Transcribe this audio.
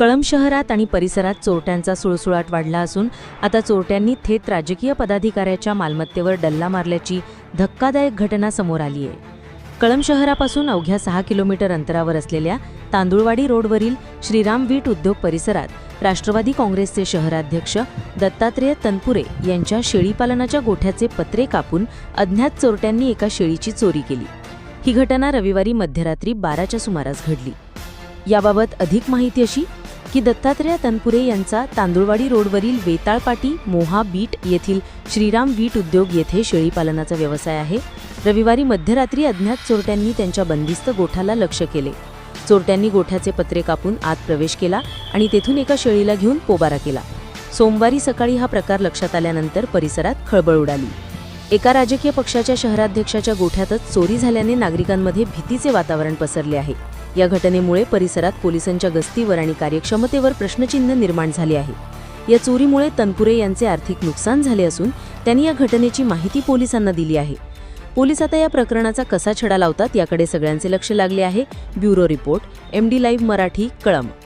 कळंब शहरात आणि परिसरात चोरट्यांचा सुळसुळाट वाढला असून आता चोरट्यांनी थेट राजकीय पदाधिकाऱ्याच्या मालमत्तेवर डल्ला मारल्याची धक्कादायक घटना समोर आली आहे. कळंब शहरापासून अवघ्या सहा किलोमीटर अंतरावर असलेल्या तांदुळवाडी रोडवरील श्रीराम वीट उद्योग परिसरात राष्ट्रवादी काँग्रेसचे शहराध्यक्ष दत्तात्रेय तनपुरे यांच्या शेळीपालनाच्या गोठ्याचे पत्रे कापून अज्ञात चोरट्यांनी एका शेळीची चोरी केली. ही घटना रविवारी मध्यरात्री बाराच्या सुमारास घडली. याबाबत अधिक माहिती अशी की दत्तात्रेय तनपुरे यांचा तांदुळवाडी रोडवरील वेताळपाटी मोहा बीट येथील श्रीराम वीट उद्योग येथे शेळीपालनाचा व्यवसाय आहे. रविवारी मध्यरात्री अज्ञात चोरट्यांनी त्यांच्या बंदिस्त गोठाला लक्ष केले. चोरट्यांनी गोठ्याचे पत्रे कापून आत प्रवेश केला आणि तेथून एका शेळीला घेऊन पोबारा केला. सोमवारी सकाळी हा प्रकार लक्षात आल्यानंतर परिसरात खळबळ उडाली. एका राजकीय पक्षाच्या शहराध्यक्षाच्या गोठ्यातच चोरी झाल्याने नागरिकांमध्ये भीतीचे वातावरण पसरले आहे. या घटनेमुळे परिसरात पोलिसांच्या गस्तीवर आणि कार्यक्षमतेवर प्रश्नचिन्ह निर्माण झाले आहे. या चोरीमुळे तनपुरे यांचे आर्थिक नुकसान झाले असून त्यांनी या घटनेची माहिती पोलिसांना दिली आहे. पोलीस आता या प्रकरणाचा कसा छडा लावतात याकडे सगळ्यांचे लक्ष लागले आहे. Bureau report MD live Marathi कळम